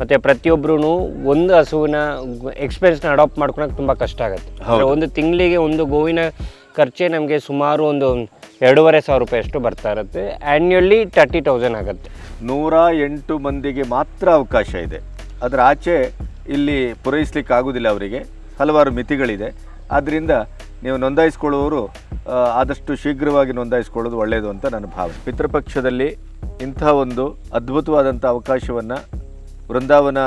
ಮತ್ತು ಪ್ರತಿಯೊಬ್ಬರೂ ಒಂದು ಹಸುವಿನ ಎಕ್ಸ್ಪೆನ್ಸ್ನ ಅಡಾಪ್ಟ್ ಮಾಡ್ಕೊಳಕ್ಕೆ ತುಂಬ ಕಷ್ಟ ಆಗುತ್ತೆ. ಒಂದು ತಿಂಗಳಿಗೆ ಒಂದು ಗೋವಿನ ಖರ್ಚೆ ನಮಗೆ ಸುಮಾರು ಒಂದು ಎರಡೂವರೆ ಸಾವಿರ ರೂಪಾಯಿ ಅಷ್ಟು ಬರ್ತಾ ಇರುತ್ತೆ. ಆ್ಯನ್ಯುವಲಿ ತರ್ಟಿ ತೌಸಂಡ್ ಆಗುತ್ತೆ. ನೂರ ಎಂಟು ಮಂದಿಗೆ ಮಾತ್ರ ಅವಕಾಶ ಇದೆ. ಅದರ ಆಚೆ ಇಲ್ಲಿ ಪೂರೈಸ್ಲಿಕ್ಕೆ ಆಗೋದಿಲ್ಲ ಅವರಿಗೆ. ಹಲವಾರು ಮಿತಿಗಳಿದೆ. ಆದ್ದರಿಂದ ನೀವು ನೋಂದಾಯಿಸ್ಕೊಳ್ಳುವವರು ಆದಷ್ಟು ಶೀಘ್ರವಾಗಿ ನೋಂದಾಯಿಸ್ಕೊಳ್ಳೋದು ಒಳ್ಳೆಯದು ಅಂತ ನನ್ನ ಭಾವನೆ. ಪಿತೃಪಕ್ಷದಲ್ಲಿ ಇಂಥ ಒಂದು ಅದ್ಭುತವಾದಂಥ ಅವಕಾಶವನ್ನು ವೃಂದಾವನ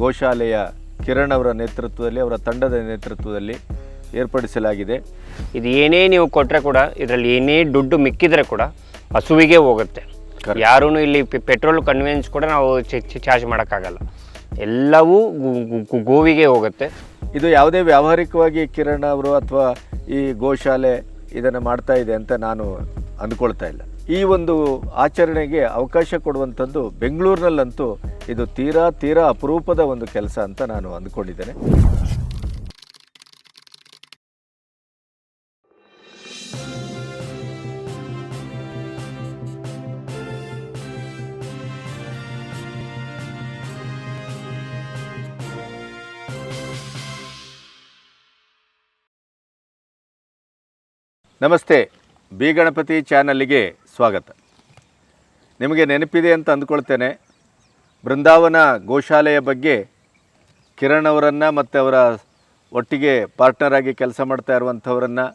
ಗೋಶಾಲೆಯ ಕಿರಣ್ ಅವರ ನೇತೃತ್ವದಲ್ಲಿ ಅವರ ತಂಡದ ನೇತೃತ್ವದಲ್ಲಿ ಏರ್ಪಡಿಸಲಾಗಿದೆ. ಇದು ಏನೇ ನೀವು ಕೊಟ್ಟರೆ ಕೂಡ ಇದರಲ್ಲಿ ಏನೇ ದುಡ್ಡು ಮಿಕ್ಕಿದರೆ ಕೂಡ ಹಸುವಿಗೆ ಹೋಗುತ್ತೆ. ಯಾರೂ ಇಲ್ಲಿ ಪೆಟ್ರೋಲ್ ಕನ್ವೆನ್ಸ್ ಕೂಡ ನಾವು ಚಾರ್ಜ್ ಮಾಡೋಕ್ಕಾಗಲ್ಲ. ಎಲ್ಲವೂ ಗೋವಿಗೆ ಹೋಗುತ್ತೆ. ಇದು ಯಾವುದೇ ವ್ಯಾವಹಾರಿಕವಾಗಿ ಕಿರಣ್ ಅವರು ಅಥವಾ ಈ ಗೋಶಾಲೆ ಇದನ್ನು ಮಾಡ್ತಾ ಇದೆ ಅಂತ ನಾನು ಅಂದ್ಕೊಳ್ತಾ ಇಲ್ಲ. ಈ ಒಂದು ಆಚರಣೆಗೆ ಅವಕಾಶ ಕೊಡುವಂಥದ್ದು ಬೆಂಗಳೂರಿನಲ್ಲಂತೂ ಇದು ತೀರಾ ತೀರಾ ಅಪರೂಪದ ಒಂದು ಕೆಲಸ ಅಂತ ನಾನು ಅಂದ್ಕೊಂಡಿದ್ದೇನೆ. ನಮಸ್ತೆ, ಬಿ ಗಣಪತಿ ಚಾನಲ್ಲಿಗೆ ಸ್ವಾಗತ. ನಿಮಗೆ ನೆನಪಿದೆ ಅಂತ ಅಂದ್ಕೊಳ್ತೇನೆ ಬೃಂದಾವನ ಗೋಶಾಲೆಯ ಬಗ್ಗೆ ಕಿರಣ್ ಅವರನ್ನು ಮತ್ತು ಅವರ ಒಟ್ಟಿಗೆ ಪಾರ್ಟ್ನರ್ ಆಗಿ ಕೆಲಸ ಮಾಡ್ತಾ ಇರುವಂಥವರನ್ನು,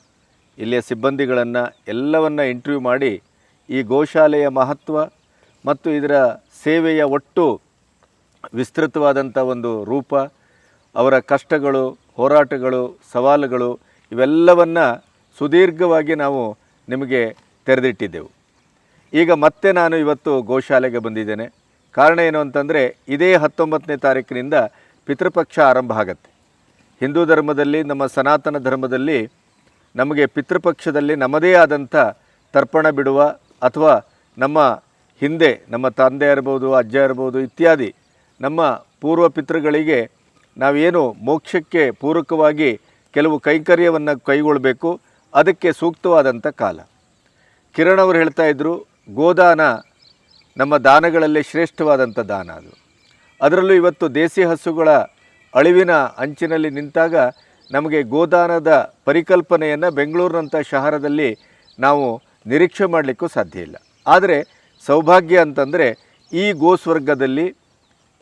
ಇಲ್ಲಿಯ ಸಿಬ್ಬಂದಿಗಳನ್ನು ಎಲ್ಲವನ್ನು ಇಂಟರ್ವ್ಯೂ ಮಾಡಿ ಈ ಗೋಶಾಲೆಯ ಮಹತ್ವ ಮತ್ತು ಇದರ ಸೇವೆಯ ಒಟ್ಟು ವಿಸ್ತೃತವಾದಂಥ ಒಂದು ರೂಪ, ಅವರ ಕಷ್ಟಗಳು, ಹೋರಾಟಗಳು, ಸವಾಲುಗಳು ಇವೆಲ್ಲವನ್ನು ಸುದೀರ್ಘವಾಗಿ ನಾವು ನಿಮಗೆ ತೆರೆದಿಟ್ಟಿದ್ದೆವು. ಈಗ ಮತ್ತೆ ನಾನು ಇವತ್ತು ಗೋಶಾಲೆಗೆ ಬಂದಿದ್ದೇನೆ. ಕಾರಣ ಏನು ಅಂತಂದರೆ, ಇದೇ ಹತ್ತೊಂಬತ್ತನೇ ತಾರೀಕಿನಿಂದ ಪಿತೃಪಕ್ಷ ಆರಂಭ ಆಗತ್ತೆ. ಹಿಂದೂ ಧರ್ಮದಲ್ಲಿ, ನಮ್ಮ ಸನಾತನ ಧರ್ಮದಲ್ಲಿ ನಮಗೆ ಪಿತೃಪಕ್ಷದಲ್ಲಿ ನಮ್ಮದೇ ಆದಂಥ ತರ್ಪಣ ಬಿಡುವ ಅಥವಾ ನಮ್ಮ ಹಿಂದೆ, ನಮ್ಮ ತಂದೆ ಇರ್ಬೋದು, ಅಜ್ಜ ಇರ್ಬೋದು ಇತ್ಯಾದಿ ನಮ್ಮ ಪೂರ್ವ ಪಿತೃಗಳಿಗೆ ನಾವೇನು ಮೋಕ್ಷಕ್ಕೆ ಪೂರಕವಾಗಿ ಕೆಲವು ಕೈಂಕರ್ಯವನ್ನು ಕೈಗೊಳ್ಳಬೇಕು ಅದಕ್ಕೆ ಸೂಕ್ತವಾದಂಥ ಕಾಲ. ಕಿರಣ್ ಅವರು ಹೇಳ್ತಾ ಇದ್ದರು ಗೋದಾನ ನಮ್ಮ ದಾನಗಳಲ್ಲಿ ಶ್ರೇಷ್ಠವಾದಂಥ ದಾನ ಅದು. ಅದರಲ್ಲೂ ಇವತ್ತು ದೇಸಿ ಹಸುಗಳ ಅಳಿವಿನ ಅಂಚಿನಲ್ಲಿ ನಿಂತಾಗ ನಮಗೆ ಗೋದಾನದ ಪರಿಕಲ್ಪನೆಯನ್ನು ಬೆಂಗಳೂರಿನಂಥ ಶಹರದಲ್ಲಿ ನಾವು ನಿರೀಕ್ಷೆ ಮಾಡಲಿಕ್ಕೂ ಸಾಧ್ಯ ಇಲ್ಲ. ಆದರೆ ಸೌಭಾಗ್ಯ ಅಂತಂದರೆ ಈ ಗೋಸ್ವರ್ಗದಲ್ಲಿ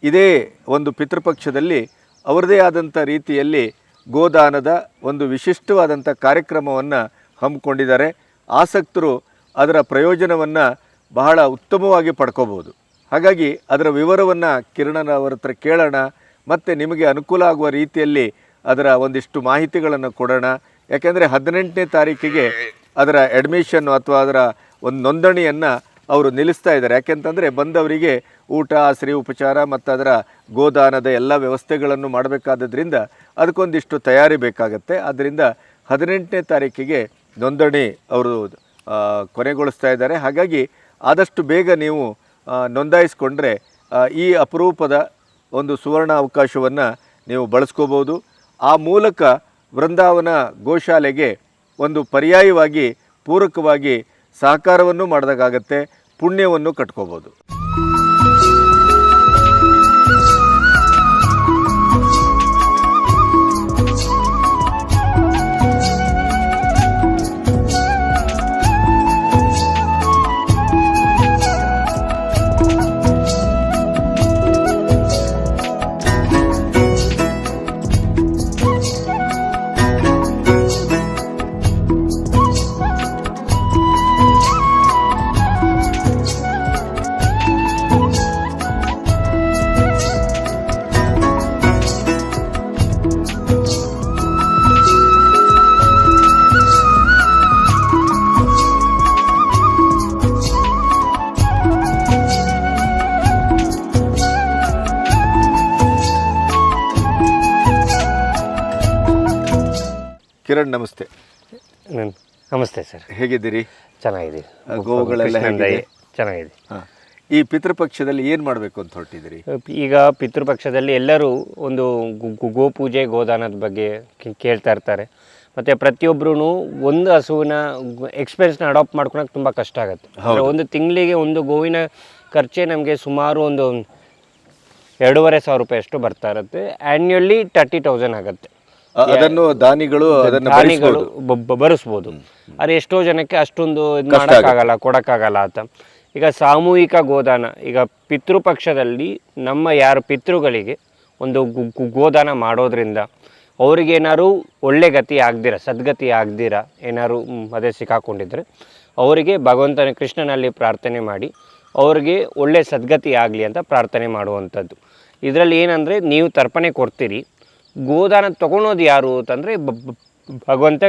ಇದೇ ಒಂದು ಪಿತೃಪಕ್ಷದಲ್ಲಿ ಅವರದೇ ಆದಂಥ ರೀತಿಯಲ್ಲಿ ಗೋದಾನದ ಒಂದು ವಿಶಿಷ್ಟವಾದಂಥ ಕಾರ್ಯಕ್ರಮವನ್ನು ಹಮ್ಮಿಕೊಂಡಿದ್ದಾರೆ. ಆಸಕ್ತರು ಅದರ ಪ್ರಯೋಜನವನ್ನು ಬಹಳ ಉತ್ತಮವಾಗಿ ಪಡ್ಕೋಬೋದು ಹಾಗಾಗಿ ಅದರ ವಿವರವನ್ನು ಕಿರಣನ ಅವರ ಹತ್ರ ಕೇಳೋಣ, ಮತ್ತು ನಿಮಗೆ ಅನುಕೂಲ ಆಗುವ ರೀತಿಯಲ್ಲಿ ಅದರ ಒಂದಿಷ್ಟು ಮಾಹಿತಿಗಳನ್ನು ಕೊಡೋಣ. ಯಾಕೆಂದರೆ ಹದಿನೆಂಟನೇ ತಾರೀಕಿಗೆ ಅದರ ಅಡ್ಮಿಷನ್ನು ಅಥವಾ ಅದರ ಒಂದು ನೋಂದಣಿಯನ್ನು ಅವರು ನಿಲ್ಲಿಸ್ತಾ ಇದ್ದಾರೆ. ಯಾಕೆಂತಂದರೆ ಬಂದವರಿಗೆ ಊಟ, ಆಸರೆ, ಉಪಚಾರ ಮತ್ತು ಅದರ ಗೋದಾನದ ಎಲ್ಲ ವ್ಯವಸ್ಥೆಗಳನ್ನು ಮಾಡಬೇಕಾದದ್ರಿಂದ ಅದಕ್ಕೊಂದಿಷ್ಟು ತಯಾರಿ ಬೇಕಾಗತ್ತೆ. ಆದ್ದರಿಂದ ಹದಿನೆಂಟನೇ ತಾರೀಕಿಗೆ ನೋಂದಣಿ ಅವರು ಕೊನೆಗೊಳಿಸ್ತಾ ಇದ್ದಾರೆ. ಹಾಗಾಗಿ ಆದಷ್ಟು ಬೇಗ ನೀವು ನೋಂದಾಯಿಸ್ಕೊಂಡ್ರೆ ಈ ಅಪರೂಪದ ಒಂದು ಸುವರ್ಣ ಅವಕಾಶವನ್ನು ನೀವು ಬಳಸ್ಕೋಬೋದು ಆ ಮೂಲಕ ವೃಂದಾವನ ಗೋಶಾಲೆಗೆ ಒಂದು ಪರ್ಯಾಯವಾಗಿ ಪೂರಕವಾಗಿ ಸಹಕಾರವನ್ನು ಮಾಡಿದಾಗತ್ತೆ ಪುಣ್ಯವನ್ನು ಕಟ್ಕೋಬೋದು ಕಿರಣ್ ನಮಸ್ತೆ. ನಮಸ್ತೆ ಸರ್. ಹೇಗಿದ್ದೀರಿ? ಚೆನ್ನಾಗಿದ್ದೀರಿ ಗೋವುಗಳೆಲ್ಲ ಹೇಗಿದೆ? ಚೆನ್ನಾಗಿದೆ. ಹಾಂ. ಈ ಪಿತೃಪಕ್ಷದಲ್ಲಿ ಏನು ಮಾಡಬೇಕು ಅಂತ ಹೊರಟಿದ್ದೀರಿ? ಈಗ ಪಿತೃಪಕ್ಷದಲ್ಲಿ ಎಲ್ಲರೂ ಒಂದು ಗು- ಗು- ಗೋಪೂಜೆ ಗೋದಾನದ ಬಗ್ಗೆ ಕೇ- ಕೇಳ್ತಾ ಇರ್ತಾರೆ. ಮತ್ತು ಪ್ರತಿಯೊಬ್ಬರೂ ಒಂದು ಹಸುವಿನ ಎಕ್ಸ್ಪೆನ್ಸ್ನ ಅಡಾಪ್ಟ್ ಮಾಡ್ಕೊಳಕ್ಕೆ ತುಂಬ ಕಷ್ಟ ಆಗುತ್ತೆ. ಅಂದ್ರೆ ಒಂದು ತಿಂಗಳಿಗೆ ಒಂದು ಗೋವಿನ ಖರ್ಚೆ ನಮಗೆ ಸುಮಾರು ಒಂದು ಎರಡೂವರೆ ಸಾವಿರ ರೂಪಾಯಿ ಅಷ್ಟು ಬರ್ತಾ ಇರುತ್ತೆ. ಆ್ಯನ್ಯಲಿ ತರ್ಟಿ ತೌಸಂಡ್ ಆಗುತ್ತೆ. ಅದನ್ನು ದಾನಿಗಳು ಅದನ್ನು ಬ- ಆದರೆ ಎಷ್ಟೋ ಜನಕ್ಕೆ ಅಷ್ಟೊಂದು ಇದು ಮಾಡೋಕ್ಕಾಗಲ್ಲ ಕೊಡೋಕ್ಕಾಗಲ್ಲ ಅಂತ. ಈಗ ಸಾಮೂಹಿಕ ಗೋದಾನ ಈಗ ಪಿತೃಪಕ್ಷದಲ್ಲಿ ನಮ್ಮ ಯಾರು ಪಿತೃಗಳಿಗೆ ಒಂದು ಗೋದಾನ ಮಾಡೋದ್ರಿಂದ ಅವ್ರಿಗೇನಾದ್ರು ಒಳ್ಳೆ ಗತಿ ಆಗ್ದಿರ ಸದ್ಗತಿ ಆಗ್ದಿರ ಏನಾದ್ರು ಅದೇ ಸಿಕ್ಕಾಕೊಂಡಿದ್ರೆ ಅವರಿಗೆ ಭಗವಂತನ ಕೃಷ್ಣನಲ್ಲಿ ಪ್ರಾರ್ಥನೆ ಮಾಡಿ ಅವ್ರಿಗೆ ಒಳ್ಳೆ ಸದ್ಗತಿ ಆಗಲಿ ಅಂತ ಪ್ರಾರ್ಥನೆ ಮಾಡುವಂಥದ್ದು. ಇದರಲ್ಲಿ ಏನಂದರೆ ನೀವು ತರ್ಪಣೆ ಕೊಡ್ತೀರಿ ಗೋದಾನ ತಗೊಳೋದು ಯಾರು ಅಂತಂದರೆ ಭಗವಂತ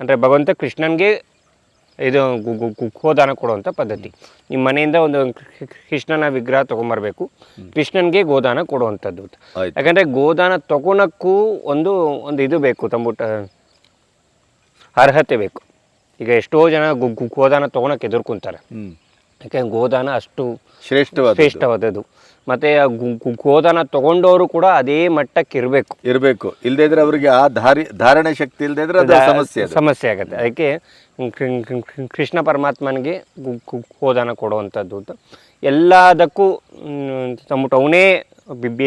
ಅಂದರೆ ಭಗವಂತ ಕೃಷ್ಣನಿಗೆ ಇದು ಗೋದಾನ ಕೊಡುವಂಥ ಪದ್ಧತಿ. ನಿಮ್ಮ ಮನೆಯಿಂದ ಒಂದು ಕೃಷ್ಣನ ವಿಗ್ರಹ ತೊಗೊಂಬರ್ಬೇಕು. ಕೃಷ್ಣನಿಗೆ ಗೋದಾನ ಕೊಡುವಂಥದ್ದು. ಯಾಕಂದ್ರೆ ಗೋದಾನ ತಗೊಳಕ್ಕೂ ಒಂದು ಒಂದು ಇದು ಬೇಕು ತಂಬುಟ ಅರ್ಹತೆ ಬೇಕು. ಈಗ ಎಷ್ಟೋ ಜನ ಗೋದಾನ ತೊಗೊಳಕ್ಕೆ ಎದುರ್ಕೊಂತಾರೆ. ಯಾಕೆಂದ್ರೆ ಗೋದಾನ ಅಷ್ಟು ಶ್ರೇಷ್ಠವಾದ ಶ್ರೇಷ್ಠವಾದದ್ದು. ಮತ್ತೆ ಆ ಗೋದಾನ ತಗೊಂಡವರು ಕೂಡ ಅದೇ ಮಟ್ಟಕ್ಕೆ ಇರಬೇಕು. ಇರಬೇಕು ಇಲ್ಲದೇ ಇದ್ರೆ ಅವರಿಗೆ ಆ ಧಾರಿ ಧಾರಣೆ ಶಕ್ತಿ ಇಲ್ಲದೆ ಇದ್ರೆ ಅದು ಸಮಸ್ಯೆ ಸಮಸ್ಯೆ ಆಗುತ್ತೆ. ಅದಕ್ಕೆ ಕೃಷ್ಣ ಪರಮಾತ್ಮನಿಗೆ ಗೋದಾನ ಕೊಡುವಂಥದ್ದು ಅಂತ. ಎಲ್ಲದಕ್ಕೂ ತಮ್ಮಟ್ಟು ಅವನೇ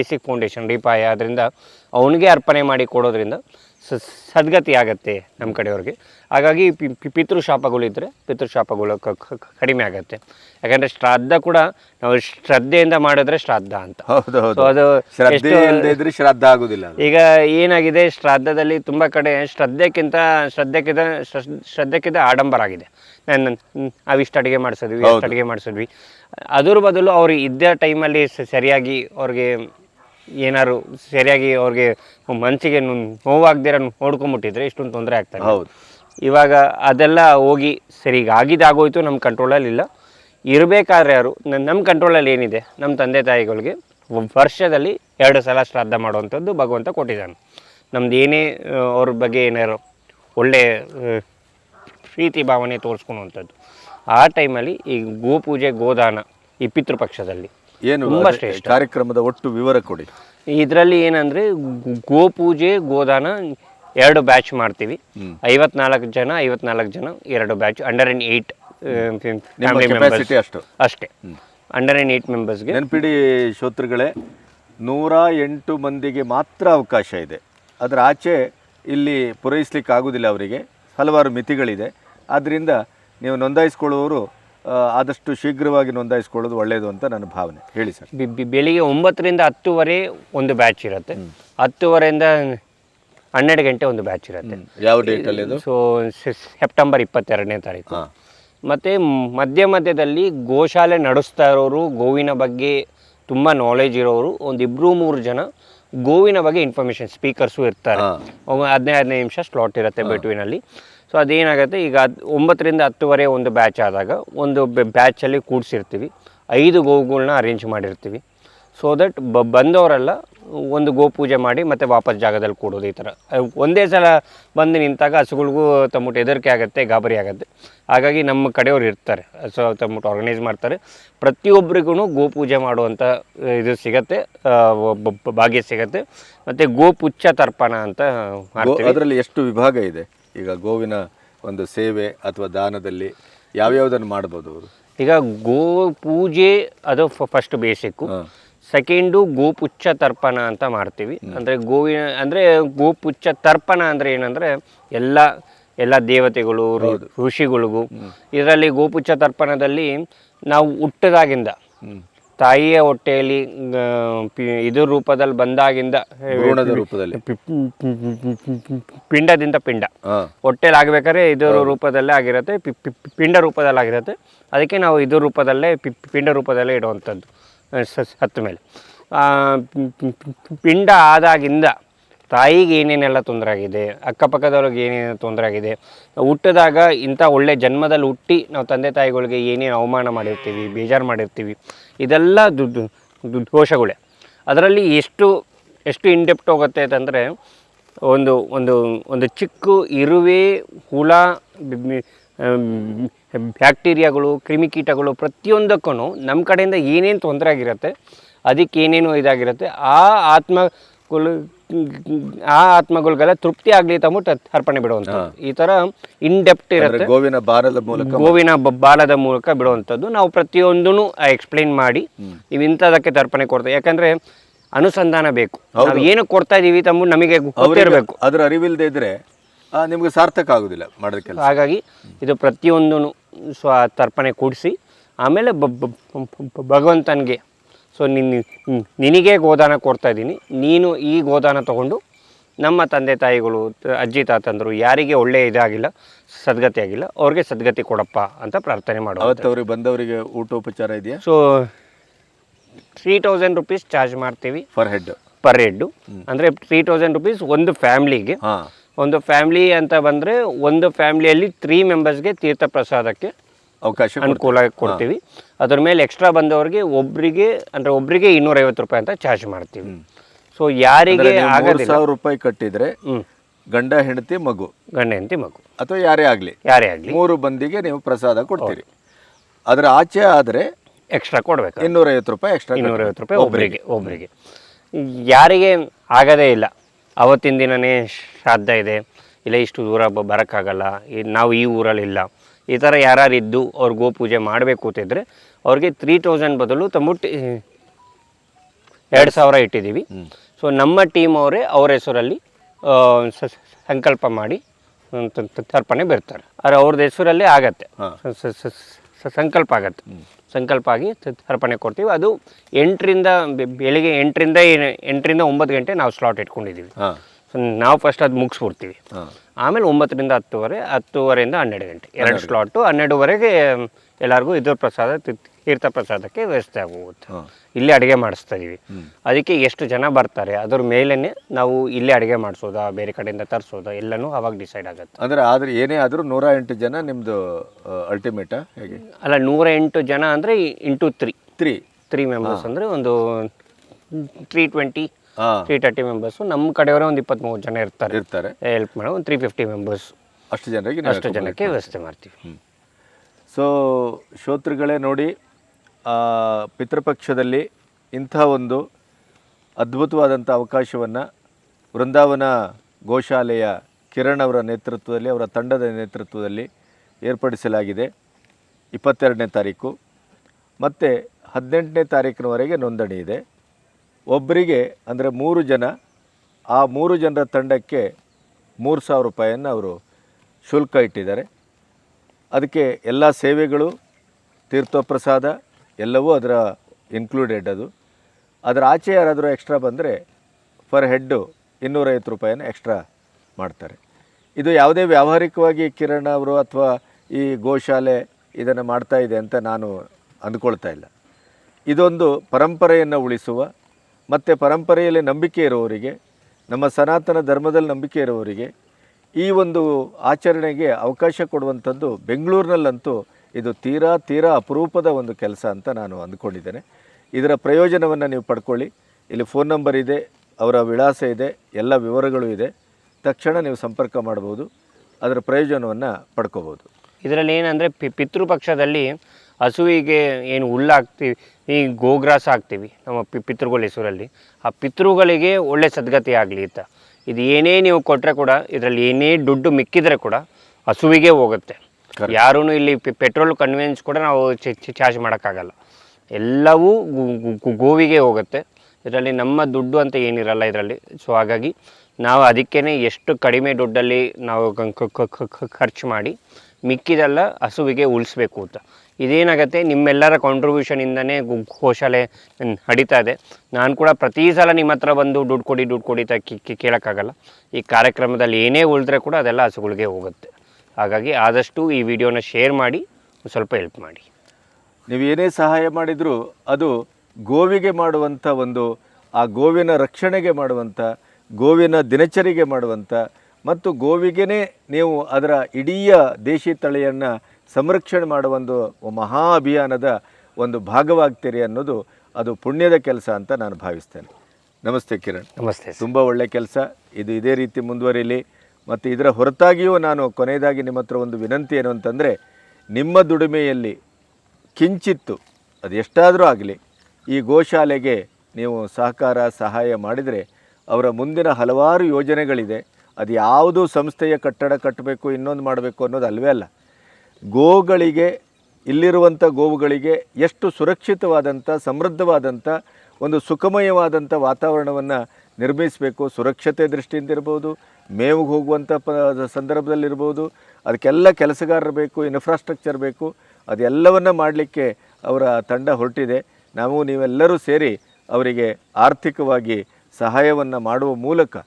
ಸಿ ಫೌಂಡೇಶನ್ ರೀಪಾಯ. ಅದರಿಂದ ಅವನಿಗೆ ಅರ್ಪಣೆ ಮಾಡಿ ಕೊಡೋದ್ರಿಂದ ಸದ್ಗತಿ ಆಗತ್ತೆ ನಮ್ಮ ಕಡೆಯವ್ರಿಗೆ. ಹಾಗಾಗಿ ಪಿತೃಶಾಪಗಳಿದ್ದರೆ ಪಿತೃಶಾಪಗಳು ಕಡಿಮೆ ಆಗುತ್ತೆ. ಯಾಕಂದರೆ ಶ್ರಾದ್ದ ಕೂಡ ನಾವು ಶ್ರದ್ಧೆಯಿಂದ ಮಾಡಿದ್ರೆ ಶ್ರಾದ್ದ ಅಂತ. ಹೌದು ಅದು ಇದ್ರೆ ಶ್ರಾದ್ದ ಆಗೋದಿಲ್ಲ ಈಗ ಏನಾಗಿದೆ ಶ್ರಾದ್ದದಲ್ಲಿ ತುಂಬ ಕಡೆ ಶ್ರದ್ಧೆಕ್ಕಿಂತ ಶ್ರದ್ಧೆಕ್ಕಿಂತ ಶ್ರದ್- ಶ್ರದ್ಧೆಕ್ಕಿಂತ ಆಡಂಬರ ಆಗಿದೆ. ನಾನು ನಾವಿಷ್ಟು ಅಡುಗೆ ಮಾಡಿಸಿದ್ವಿ ಅಷ್ಟು ಇಷ್ಟು ಅಡುಗೆ ಮಾಡಿಸಿದ್ವಿ. ಅದ್ರ ಬದಲು ಅವ್ರು ಇದ್ದ ಟೈಮಲ್ಲಿ ಸರಿಯಾಗಿ ಅವ್ರಿಗೆ ಏನಾದ್ರು ಸರಿಯಾಗಿ ಅವ್ರಿಗೆ ಮನಸ್ಸಿಗೆ ನೋವಾಗದಿರೋ ನೋಡ್ಕೊಂಬಿಟ್ಟಿದ್ರೆ ಇಷ್ಟೊಂದು ತೊಂದರೆ ಆಗ್ತದೆ ಹೌದು. ಇವಾಗ ಅದೆಲ್ಲ ಹೋಗಿ ಸರಿ ಈಗ ಆಗಿದ್ದಾಗೋಯ್ತು ನಮ್ಮ ಕಂಟ್ರೋಲಲ್ಲಿ ಇಲ್ಲ. ಇರಬೇಕಾದ್ರೆ ಯಾರು ನಮ್ಮ ಕಂಟ್ರೋಲಲ್ಲಿ ಏನಿದೆ? ನಮ್ಮ ತಂದೆ ತಾಯಿಗಳಿಗೆ ವರ್ಷದಲ್ಲಿ ಎರಡು ಸಲ ಶ್ರಾದ್ದ ಮಾಡುವಂಥದ್ದು ಭಗವಂತ ಕೊಟ್ಟಿದ್ದಾನೆ. ನಮ್ದು ಏನೇ ಅವ್ರ ಬಗ್ಗೆ ಏನಾರು ಒಳ್ಳೆ ಪ್ರೀತಿ ಭಾವನೆ ತೋರಿಸ್ಕೊಳುವಂಥದ್ದು ಆ ಟೈಮಲ್ಲಿ ಈ ಗೋಪೂಜೆ ಗೋದಾನ ಈ ಪಿತೃಪಕ್ಷದಲ್ಲಿ ಏನು ತುಂಬಾ ಅದೇ ಶ್ರೇಷ್ಠ. ಕಾರ್ಯಕ್ರಮದ ಒಟ್ಟು ವಿವರ ಕೊಡಿ. ಇದರಲ್ಲಿ ಏನಂದರೆ ಗೋಪೂಜೆ ಗೋದಾನ ಎರಡು ಬ್ಯಾಚ್ ಮಾಡ್ತೀವಿ. ಐವತ್ನಾಲ್ಕು ಜನ ಐವತ್ನಾಲ್ಕು ಜನ ಎರಡು ಬ್ಯಾಚ್ ಅಂಡರ್ ಆ್ಯಂಡ್ ಏಯ್ಟ್ ಅಷ್ಟು. ಅಷ್ಟೇ. ಅಂಡರ್ ಅಂಡ್ ಏಯ್ಟ್ ಮೆಂಬರ್ಸ್ಗೆ ನೆನಪಿಡಿ ಶ್ರೋತೃಗಳೇ ನೂರ ಎಂಟು ಮಂದಿಗೆ ಮಾತ್ರ ಅವಕಾಶ ಇದೆ. ಅದರ ಆಚೆ ಇಲ್ಲಿ ಪೂರೈಸ್ಲಿಕ್ಕೆ ಆಗೋದಿಲ್ಲ ಅವರಿಗೆ. ಹಲವಾರು ಮಿತಿಗಳಿದೆ. ಆದ್ದರಿಂದ ನೀವು ನೋಂದಾಯಿಸ್ಕೊಳ್ಳುವವರು ಆದಷ್ಟು ಶೀಘ್ರವಾಗಿ ನೋಂದಾಯಿಸ್ಕೊಳ್ಳೋದು ಒಳ್ಳೆಯದು ಅಂತ ನನ್ನ ಭಾವನೆ. ಹೇಳಿ ಸರ್. ಬೆಳಿಗ್ಗೆ ಒಂಬತ್ತರಿಂದ ಹತ್ತುವರೆ ಒಂದು ಬ್ಯಾಚ್ ಇರುತ್ತೆ. ಹತ್ತುವರೆಯಿಂದ ಹನ್ನೆರಡು ಗಂಟೆ ಒಂದು ಬ್ಯಾಚ್ ಇರುತ್ತೆ. ಯಾವ ಡೇಟಲ್ಲಿ ಸೊ ಸೆಪ್ಟೆಂಬರ್ ಇಪ್ಪತ್ತೆರಡನೇ ತಾರೀಕು. ಮತ್ತು ಮಧ್ಯ ಮಧ್ಯದಲ್ಲಿ ಗೋಶಾಲೆ ನಡೆಸ್ತಾ ಇರೋರು ಗೋವಿನ ಬಗ್ಗೆ ತುಂಬ ನಾಲೆಜ್ ಇರೋರು ಒಂದು ಇಬ್ಬರು ಮೂರು ಜನ ಗೋವಿನ ಬಗ್ಗೆ ಇನ್ಫಾರ್ಮೇಷನ್ ಸ್ಪೀಕರ್ಸು ಇರ್ತಾರೆ. ಹದಿನೈದು ನಿಮಿಷ ಸ್ಲಾಟ್ ಇರುತ್ತೆ ಬಿಟ್ವೀನಲ್ಲಿ ಸೊ ಅದೇನಾಗುತ್ತೆ? ಈಗ ಅದು ಒಂಬತ್ತರಿಂದ ಹತ್ತುವರೆ ಒಂದು ಬ್ಯಾಚ್ ಆದಾಗ ಒಂದು ಬ್ಯಾಚಲ್ಲಿ ಕೂಡಿಸಿರ್ತೀವಿ. ಐದು ಗೋವುಗಳನ್ನ ಅರೇಂಜ್ ಮಾಡಿರ್ತೀವಿ. ಸೊ ದಟ್ ಬ ಬಂದವರೆಲ್ಲ ಒಂದು ಗೋಪೂಜೆ ಮಾಡಿ ಮತ್ತು ವಾಪಸ್ ಜಾಗದಲ್ಲಿ ಕೂಡೋದು ಈ ಥರ ಒಂದೇ ಸಲ ಬಂದು ನಿಂತಾಗ ಹಸುಗಳಿಗೂ ತಮ್ಮಟ್ಟು ಹೆದರಿಕೆ ಆಗುತ್ತೆ ಗಾಬರಿ ಆಗುತ್ತೆ. ಹಾಗಾಗಿ ನಮ್ಮ ಕಡೆಯವ್ರು ಇರ್ತಾರೆ. ಸೊ ತಮ್ಮಟ್ಟು ಆರ್ಗನೈಸ್ ಮಾಡ್ತಾರೆ. ಪ್ರತಿಯೊಬ್ಬರಿಗೂ ಗೋಪೂಜೆ ಮಾಡುವಂಥ ಇದು ಸಿಗತ್ತೆ. ಭಾಗ್ಯ ಸಿಗತ್ತೆ. ಮತ್ತು ಗೋಪುಚ್ಚ ತರ್ಪಣ ಅಂತ ಅದರಲ್ಲಿ ಎಷ್ಟು ವಿಭಾಗ ಇದೆ? ಈಗ ಗೋವಿನ ಒಂದು ಸೇವೆ ಅಥವಾ ದಾನದಲ್ಲಿ ಯಾವ್ಯಾವುದನ್ನು ಮಾಡ್ಬೋದು ಅವರು? ಈಗ ಗೋ ಪೂಜೆ ಅದು ಫಸ್ಟ್ ಬೇಸಿಕ್ಕು ಸೆಕೆಂಡು ಗೋಪುಚ್ಚ ತರ್ಪಣ ಅಂತ ಮಾಡ್ತೀವಿ. ಅಂದರೆ ಗೋವಿನ ಅಂದರೆ ಗೋಪುಚ್ಚ ತರ್ಪಣ ಅಂದರೆ ಏನಂದರೆ ಎಲ್ಲ ಎಲ್ಲ ದೇವತೆಗಳು ಋಷಿಗಳಿಗೂ. ಇದರಲ್ಲಿ ಗೋಪುಚ್ಚ ತರ್ಪಣದಲ್ಲಿ ನಾವು ಹುಟ್ಟದಾಗಿಂದ ತಾಯಿಯ ಹೊಟ್ಟೆಯಲ್ಲಿ ಇದು ರೂಪದಲ್ಲಿ ಬಂದಾಗಿಂದ ಭ್ರೂಣದ ರೂಪದಲ್ಲಿ ಪಿಂಡದಿಂದ ಪಿಂಡ ಹೊಟ್ಟೆಲಿ ಆಗ್ಬೇಕಾದ್ರೆ ಇದರ ರೂಪದಲ್ಲೇ ಆಗಿರುತ್ತೆ ಪಿ- ಪಿ- ಪಿ- ಪಿಂಡ ರೂಪದಲ್ಲಿ ಆಗಿರುತ್ತೆ ಅದಕ್ಕೆ ನಾವು ಇದು ರೂಪದಲ್ಲೇ ಪಿಂಡ ರೂಪದಲ್ಲೇ ಇಡುವಂಥದ್ದು ಸತ್ತ ಮೇಲೆ ಪಿಂಡ ಆದಾಗಿಂದ ತಾಯಿಗೆ ಏನೇನೆಲ್ಲ ತೊಂದರೆ ಆಗಿದೆ ಅಕ್ಕಪಕ್ಕದವ್ರಿಗೆ ಏನೇನು ತೊಂದರೆ ಆಗಿದೆ ಹುಟ್ಟಿದಾಗ ಇಂಥ ಒಳ್ಳೆ ಜನ್ಮದಲ್ಲಿ ಹುಟ್ಟಿ ನಾವು ತಂದೆ ತಾಯಿಗಳಿಗೆ ಏನೇನು ಅವಮಾನ ಮಾಡಿರ್ತೀವಿ, ಬೇಜಾರು ಮಾಡಿರ್ತೀವಿ, ಇದೆಲ್ಲ ದು- ದು- ದು- ದೋಷಗಳೇ. ಅದರಲ್ಲಿ ಎಷ್ಟು ಎಷ್ಟು ಇಂಡೆಪ್ಟ್ ಹೋಗುತ್ತೆ ಅಂತಂದರೆ, ಒಂದು ಒಂದು ಒಂದು ಚಿಕ್ಕ ಇರುವೆ, ಹುಳ ಬ್ಯಾಕ್ಟೀರಿಯಾಗಳು ಕ್ರಿಮಿಕೀಟಗಳು ಪ್ರತಿಯೊಂದಕ್ಕೂ ನಮ್ಮ ಕಡೆಯಿಂದ ಏನೇನು ತೊಂದರೆ ಆಗಿರುತ್ತೆ ಅದಕ್ಕೆ ಏನೇನು ಇದಾಗಿರುತ್ತೆ, ಆ ಆತ್ಮಗಳು ಆ ಆತ್ಮಗಳಿಗೆಲ್ಲ ತೃಪ್ತಿ ಆಗಲಿ ತಂಬಿಟ್ಟು ಅರ್ಪಣೆ ಬಿಡುವಂಥ ಈ ಥರ ಇನ್ಡೆಪ್ಟ್ ಅಂದ್ರೆ ಇರುತ್ತೆ. ಗೋವಿನ ಬಾಲದ ಮೂಲಕ ಗೋವಿನ ಬಾಲದ ಮೂಲಕ ಬಿಡುವಂಥದ್ದು. ನಾವು ಪ್ರತಿಯೊಂದೂ ಎಕ್ಸ್ಪ್ಲೈನ್ ಮಾಡಿ ನೀವು ಇಂಥದಕ್ಕೆ ತರ್ಪಣೆ ಕೊಡ್ತೇವೆ. ಯಾಕಂದರೆ ಅನುಸಂಧಾನ ಬೇಕು. ನಾವು ಏನು ಕೊಡ್ತಾ ಇದೀವಿ ತಮ್ಮ ನಮಗೆ ಗೊತ್ತಿರಬೇಕು. ಅದ್ರ ಅರಿವಿಲ್ಲದೆ ಇದ್ರೆ ನಿಮಗೆ ಸಾರ್ಥಕ ಆಗುದಿಲ್ಲ ಮಾಡೋದಕ್ಕೆ ಹಾಗಾಗಿ ಇದು ಪ್ರತಿಯೊಂದೂ ಸ್ವ ತರ್ಪಣೆ ಕೂಡಿಸಿ ಆಮೇಲೆ ಭಗವಂತನಿಗೆ ಸೊ ನಿನ್ನ ನಿನಗೆ ಗೋದಾನ ಕೊಡ್ತಾ ಇದ್ದೀನಿ. ನೀನು ಈ ಗೋದಾನ ತಗೊಂಡು ನಮ್ಮ ತಂದೆ ತಾಯಿಗಳು ಅಜ್ಜಿ ತಾತಂದರು ಯಾರಿಗೆ ಒಳ್ಳೆಯ ಇದಾಗಿಲ್ಲ ಸದ್ಗತಿ ಆಗಿಲ್ಲ ಅವ್ರಿಗೆ ಸದ್ಗತಿ ಕೊಡಪ್ಪ ಅಂತ ಪ್ರಾರ್ಥನೆ ಮಾಡಿ ಅವತ್ತು ಅವ್ರಿಗೆ ಬಂದವರಿಗೆ ಊಟೋಪಚಾರ ಇದೆಯಾ? So three thousand rupees charge ಮಾಡ್ತೀವಿ. ಪರ್ ಹೆಡ್ ಪರ್ ಹೆಡ್ಡು ಅಂದರೆ ತ್ರೀ ತೌಸಂಡ್ ರುಪೀಸ್ ಒಂದು ಫ್ಯಾಮ್ಲಿಗೆ ಒಂದು ಫ್ಯಾಮ್ಲಿ ಅಂತ ಬಂದರೆ ಒಂದು ಫ್ಯಾಮ್ಲಿಯಲ್ಲಿ ತ್ರೀ ಮೆಂಬರ್ಸ್ಗೆ ತೀರ್ಥ ಪ್ರಸಾದಕ್ಕೆ ಅವಕಾಶ ಅನುಕೂಲ ಕೊಡ್ತೀವಿ. ಅದ್ರ ಮೇಲೆ ಎಕ್ಸ್ಟ್ರಾ ಬಂದವರಿಗೆ ಒಬ್ರಿಗೆ ಅಂದರೆ ಒಬ್ರಿಗೆ ಇನ್ನೂರೈವತ್ತು ರೂಪಾಯಿ ಅಂತ ಚಾರ್ಜ್ ಮಾಡ್ತೀವಿ. ಸೊ ಯಾರಿಗೆ ಆಗೋದಿಲ್ಲ. ಸಾವಿರ ರೂಪಾಯಿ ಕಟ್ಟಿದ್ರೆ ಗಂಡ ಹೆಂಡತಿ ಮಗು. ಗಂಡ ಹೆಂಡತಿ ಮಗು. ಅಥವಾ ಯಾರೇ ಆಗಲಿ. ಯಾರೇ ಆಗಲಿ. ಮೂರು ಬಂದಿಗೆ ನೀವು ಪ್ರಸಾದ ಕೊಡ್ತೀರಿ. ಅದರ ಆಚೆ ಆದ್ರೆ ಎಕ್ಸ್ಟ್ರಾ ಕೊಡಬೇಕು ಇನ್ನೂರೈವತ್ತು ರೂಪಾಯಿ ಎಕ್ಸ್ಟ್ರಾ ಇನ್ನೂರೈವತ್ತು ರೂಪಾಯಿ ಒಬ್ಬರಿಗೆ ಒಬ್ಬರಿಗೆ ಯಾರಿಗೆ ಆಗದೇ ಇಲ್ಲ. ಅವತ್ತಿನ ದಿನನೇ ಶ್ರಾದ್ದ ಇದೆ. ಇಲ್ಲ ಇಷ್ಟು ದೂರ ಬರೋಕ್ಕಾಗಲ್ಲ. ನಾವು ಈ ಊರಲ್ಲಿ ಇಲ್ಲ ಈ ಥರ ಯಾರು ಇದ್ದು ಅವ್ರು ಗೋಪೂಜೆ ಮಾಡಬೇಕು ಅಂತಿದ್ರೆ ಅವ್ರಿಗೆ ತ್ರೀ ತೌಸಂಡ್ ಬದಲು ತಮ್ಮುಟ್ಟಿ ಎರಡು ಸಾವಿರ ಇಟ್ಟಿದ್ದೀವಿ. ಸೊ ನಮ್ಮ ಟೀಮ್ ಅವರೇ ಅವ್ರ ಹೆಸರಲ್ಲಿ ಸಂಕಲ್ಪ ಮಾಡಿ ತರ್ಪಣೆ ಬರ್ತಾರೆ. ಆದರೆ ಅವ್ರದ್ದು ಹೆಸರಲ್ಲಿ ಆಗತ್ತೆ. ಸಂಕಲ್ಪ ಆಗತ್ತೆ. ಸಂಕಲ್ಪ ಆಗಿ ತರ್ಪಣೆ ಕೊಡ್ತೀವಿ. ಅದು ಎಂಟರಿಂದ ಬೆಳಿಗ್ಗೆ ಎಂಟರಿಂದ ಎಂಟರಿಂದ ಒಂಬತ್ತು ಗಂಟೆ ನಾವು ಸ್ಲಾಟ್ ಇಟ್ಕೊಂಡಿದ್ದೀವಿ. ಸೊ ನಾವು ಫಸ್ಟ್ ಅದು ಮುಗಿಸ್ಬಿಡ್ತೀವಿ. ಆಮೇಲೆ ಒಂಬತ್ತರಿಂದ ಹತ್ತುವರೆ ಹತ್ತುವರೆಯಿಂದ ಹನ್ನೆರಡು ಗಂಟೆ. ಎರಡು ಸ್ಲಾಟು ಹನ್ನೆರಡುವರೆಗೆ ಎಲ್ಲರಿಗೂ ಇದ್ರ ಪ್ರಸಾದ ತೀರ್ಥ ಪ್ರಸಾದಕ್ಕೆ ವ್ಯವಸ್ಥೆ ಆಗುತ್ತೆ. ಇಲ್ಲೇ ಅಡುಗೆ ಮಾಡಿಸ್ತಾ ಇದೀವಿ ಅದಕ್ಕೆ ಎಷ್ಟು ಜನ ಬರ್ತಾರೆ ಅದ್ರ ಮೇಲೇ ನಾವು ಇಲ್ಲೇ ಅಡುಗೆ ಮಾಡಿಸೋದಾ ಬೇರೆ ಕಡೆಯಿಂದ ತರಿಸೋದಾ ಎಲ್ಲನೂ ಅವಾಗ ಡಿಸೈಡ್ ಆಗುತ್ತೆ. ಅಂದ್ರೆ ಆದ್ರೆ ಏನೇ ಆದ್ರೂ ನೂರ ಎಂಟು ಜನ ನಿಮ್ದು ಅಲ್ಟಿಮೇಟಾ ಹೇಗೆ? ಅಲ್ಲ ನೂರ ಎಂಟು ಜನ ಅಂದರೆ into three. Three. Three members ಅಂದರೆ ಒಂದು three twenty three thirty members ನಮ್ಮ ಕಡೆಯವರೇ ಒಂದು ಇಪ್ಪತ್ತ್ಮೂರು ಜನ ಇರ್ತಾರೆ. ಇರ್ತಾರೆ. ಹೆಲ್ಪ್ ಮಾಡೋ ಒಂದು ತ್ರೀ ಫಿಫ್ಟಿ ಮೆಂಬರ್ಸ್ ಅಷ್ಟು ಜನರಿಗೆ ಅಷ್ಟು ಜನಕ್ಕೆ ವ್ಯವಸ್ಥೆ ಮಾಡ್ತೀವಿ. ಸೊ ಶ್ರೋತೃಗಳೇ ನೋಡಿ ಪಿತೃಪಕ್ಷದಲ್ಲಿ ಇಂಥ ಒಂದು ಅದ್ಭುತವಾದಂಥ ಅವಕಾಶವನ್ನು ವೃಂದಾವನ ಗೋಶಾಲೆಯ ಕಿರಣ್ ಅವರ ನೇತೃತ್ವದಲ್ಲಿ, ಅವರ ತಂಡದ ನೇತೃತ್ವದಲ್ಲಿ ಏರ್ಪಡಿಸಲಾಗಿದೆ. ಇಪ್ಪತ್ತೆರಡನೇ ತಾರೀಕು. ಮತ್ತು ಹದಿನೆಂಟನೇ ತಾರೀಕಿನವರೆಗೆ ನೋಂದಣಿ ಇದೆ. ಒಬ್ಬರಿಗೆ ಅಂದರೆ ಮೂರು ಜನ, ಆ ಮೂರು ಜನರ ತಂಡಕ್ಕೆ ಮೂರು ಸಾವಿರ ರೂಪಾಯಿಯನ್ನು ಅವರು ಶುಲ್ಕ ಇಟ್ಟಿದ್ದಾರೆ. ಅದಕ್ಕೆ ಎಲ್ಲ ಸೇವೆಗಳು, ತೀರ್ಥಪ್ರಸಾದ ಎಲ್ಲವೂ ಅದರ ಇನ್ಕ್ಲೂಡೆಡ್ ಅದು. ಅದರ ಆಚೆ ಯಾರಾದರೂ ಎಕ್ಸ್ಟ್ರಾ ಬಂದರೆ ಫರ್ ಹೆಡ್ಡು ಇನ್ನೂರೈವತ್ತು ರೂಪಾಯಿನ ಎಕ್ಸ್ಟ್ರಾ ಮಾಡ್ತಾರೆ. ಇದು ಯಾವುದೇ ವ್ಯಾವಹಾರಿಕವಾಗಿ ಕಿರಣ್ ಅವರು ಅಥವಾ ಈ ಗೋಶಾಲೆ ಇದನ್ನು ಮಾಡ್ತಾ ಇದೆ ಅಂತ ನಾನು ಅಂದ್ಕೊಳ್ತಾ ಇಲ್ಲ. ಇದೊಂದು ಪರಂಪರೆಯನ್ನು ಉಳಿಸುವ ಮತ್ತು ಪರಂಪರೆಯಲ್ಲಿ ನಂಬಿಕೆ ಇರುವವರಿಗೆ ನಮ್ಮ ಸನಾತನ ಧರ್ಮದಲ್ಲಿ ನಂಬಿಕೆ ಇರುವವರಿಗೆ ಈ ಒಂದು ಆಚರಣೆಗೆ ಅವಕಾಶ ಕೊಡುವಂಥದ್ದು ಬೆಂಗಳೂರಿನಲ್ಲಂತೂ ಇದು ತೀರಾ ತೀರಾ ಅಪರೂಪದ ಒಂದು ಕೆಲಸ ಅಂತ ನಾನು ಅಂದ್ಕೊಂಡಿದ್ದೇನೆ. ಇದರ ಪ್ರಯೋಜನವನ್ನು ನೀವು ಪಡ್ಕೊಳ್ಳಿ. ಇಲ್ಲಿ ಫೋನ್ ನಂಬರ್ ಇದೆ, ಅವರ ವಿಳಾಸ ಇದೆ, ಎಲ್ಲ ವಿವರಗಳು ಇದೆ. ತಕ್ಷಣ ನೀವು ಸಂಪರ್ಕ ಮಾಡ್ಬೋದು, ಅದರ ಪ್ರಯೋಜನವನ್ನು ಪಡ್ಕೋಬೋದು. ಇದರಲ್ಲಿ ಏನಂದರೆ ಪಿ, ಪಿತೃಪಕ್ಷದಲ್ಲಿ ಹಸುವಿಗೆ ಏನು ಹುಲ್ಲು ಹಾಕ್ತೀವಿ ಈ ಗೋಗ್ರಾಸ ಹಾಕ್ತೀವಿ, ನಮ್ಮ ಪಿ, ಪಿತೃಗಳ ಹೆಸರಲ್ಲಿ. ಆ ಪಿತೃಗಳಿಗೆ ಒಳ್ಳೆ ಸದ್ಗತಿ ಆಗಲಿ ಅಂತ. ಇದು ಏನೇ ನೀವು ಕೊಟ್ಟರೆ ಕೂಡ ಇದರಲ್ಲಿ ಏನೇ ದುಡ್ಡು ಮಿಕ್ಕಿದ್ರೆ ಕೂಡ ಹಸುವಿಗೆ ಹೋಗುತ್ತೆ. ಯಾರೂ ಇಲ್ಲಿ ಪೆಟ್ರೋಲ್ ಕನ್ವೆನ್ಸ್ ಕೂಡ ನಾವು ಚಾರ್ಜ್ ಮಾಡೋಕ್ಕಾಗಲ್ಲ. ಎಲ್ಲವೂ ಗೋವಿಗೆ ಹೋಗುತ್ತೆ. ಇದರಲ್ಲಿ ನಮ್ಮ ದುಡ್ಡು ಅಂತ ಏನಿರಲ್ಲ ಇದರಲ್ಲಿ. ಸೊ ಹಾಗಾಗಿ ನಾವು ಅದಕ್ಕೇ ಎಷ್ಟು ಕಡಿಮೆ ದುಡ್ಡಲ್ಲಿ ನಾವು ಖರ್ಚು ಮಾಡಿ ಮಿಕ್ಕಿದೆಲ್ಲ ಹಸುವಿಗೆ ಉಳಿಸ್ಬೇಕು ಅಂತ. ಇದೇನಾಗುತ್ತೆ, ನಿಮ್ಮೆಲ್ಲರ ಕಾಂಟ್ರಿಬ್ಯೂಷನಿಂದನೇ ಗೋಶಾಲೆ ನಡೀತಾ ಇದೆ. ನಾನು ಕೂಡ ಪ್ರತಿ ಸಲ ನಿಮ್ಮ ಹತ್ರ ಬಂದು ದುಡ್ಡು ಕೊಡಿ ದುಡ್ಡು ಕೊಡಿ ಅಂತ ಕೇಳೋಕ್ಕಾಗಲ್ಲ. ಈ ಕಾರ್ಯಕ್ರಮದಲ್ಲಿ ಏನೇ ಉಳಿದ್ರೆ ಕೂಡ ಅದೆಲ್ಲ ಹಸುಗಳಿಗೆ ಹೋಗುತ್ತೆ. ಹಾಗಾಗಿ ಆದಷ್ಟು ಈ ವಿಡಿಯೋನ ಶೇರ್ ಮಾಡಿ ಸ್ವಲ್ಪ ಹೆಲ್ಪ್ ಮಾಡಿ. ನೀವು ಏನೇ ಸಹಾಯ ಮಾಡಿದರೂ ಅದು ಗೋವಿಗೆ ಮಾಡುವಂಥ ಒಂದು, ಆ ಗೋವಿನ ರಕ್ಷಣೆಗೆ ಮಾಡುವಂಥ ಗೋವಿನ ದಿನಚರಿಗೆ ಮಾಡುವಂಥ ಮತ್ತು ಗೋವಿಗೇ ನೀವು ಅದರ ಇಡೀ ದೇಶಿ ತಳಿಯನ್ನು ಸಂರಕ್ಷಣೆ ಮಾಡುವ ಒಂದು ಮಹಾ ಅಭಿಯಾನದ ಒಂದು ಭಾಗವಾಗ್ತೀರಿ ಅನ್ನೋದು ಅದು ಪುಣ್ಯದ ಕೆಲಸ ಅಂತ ನಾನು ಭಾವಿಸ್ತೇನೆ. ನಮಸ್ತೆ ಕಿರಣ್. ನಮಸ್ತೆ ತುಂಬ ಒಳ್ಳೆ ಕೆಲಸ. ಇದು ಇದೇ ರೀತಿ ಮುಂದುವರಿಲಿ. ಮತ್ತು ಇದರ ಹೊರತಾಗಿಯೂ ನಾನು ಕೊನೆಯದಾಗಿ ನಿಮ್ಮ ಹತ್ರ ಒಂದು ವಿನಂತಿ ಏನು ಅಂತಂದರೆ ನಿಮ್ಮ ದುಡಿಮೆಯಲ್ಲಿ ಕಿಂಚಿತ್ತು ಅದು ಎಷ್ಟಾದರೂ ಆಗಲಿ ಈ ಗೋಶಾಲೆಗೆ ನೀವು ಸಹಕಾರ ಸಹಾಯ ಮಾಡಿದರೆ ಅವರ ಮುಂದಿನ ಹಲವಾರು ಯೋಜನೆಗಳಿದೆ. ಅದು ಯಾವುದು ಸಂಸ್ಥೆಯ ಕಟ್ಟಡ ಕಟ್ಟಬೇಕು, ಇನ್ನೊಂದು ಮಾಡಬೇಕು ಅನ್ನೋದು ಅಲ್ಲವೇ ಅಲ್ಲ. ಗೋಗಳಿಗೆ, ಇಲ್ಲಿರುವಂಥ ಗೋವುಗಳಿಗೆ ಎಷ್ಟು ಸುರಕ್ಷಿತವಾದಂಥ, ಸಮೃದ್ಧವಾದಂಥ, ಒಂದು ಸುಖಮಯವಾದಂಥ ವಾತಾವರಣವನ್ನು ನಿರ್ಮಿಸಬೇಕು. ಸುರಕ್ಷತೆ ದೃಷ್ಟಿಯಿಂದ ಇರ್ಬೋದು ಮೇವಿಗೆ ಹೋಗುವಂಥ ಪ, ಸಂದರ್ಭದಲ್ಲಿರ್ಬೋದು, ಅದಕ್ಕೆಲ್ಲ ಕೆಲಸಗಾರರು ಬೇಕು ಇನ್ಫ್ರಾಸ್ಟ್ರಕ್ಚರ್ ಬೇಕು, ಅದೆಲ್ಲವನ್ನು ಮಾಡಲಿಕ್ಕೆ ಅವರ ತಂಡ ಹೊರಟಿದೆ. ನಾವು ನೀವೆಲ್ಲರೂ ಸೇರಿ ಅವರಿಗೆ ಆರ್ಥಿಕವಾಗಿ ಸಹಾಯವನ್ನು ಮಾಡುವ ಮೂಲಕ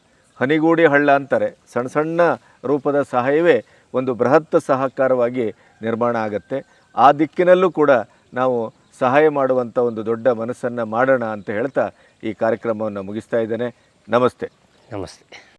ಹನಿಗೂಡಿ ಹಳ್ಳ ಅಂತಾರೆ. ಸಣ್ಣ ಸಣ್ಣ ರೂಪದ ಸಹಾಯವೇ ಒಂದು ಬೃಹತ್ ಸಹಕಾರವಾಗಿ ನಿರ್ಮಾಣ ಆಗುತ್ತೆ. ಆ ದಿಕ್ಕಿನಲ್ಲೂ ಕೂಡ ನಾವು ಸಹಾಯ ಮಾಡುವಂಥ ಒಂದು ದೊಡ್ಡ ಮನಸ್ಸನ್ನು ಮಾಡೋಣ ಅಂತ ಹೇಳ್ತಾ ಈ ಕಾರ್ಯಕ್ರಮವನ್ನು ಮುಗಿಸ್ತಾ ಇದ್ದೇನೆ. ನಮಸ್ತೆ. ನಮಸ್ತೆ.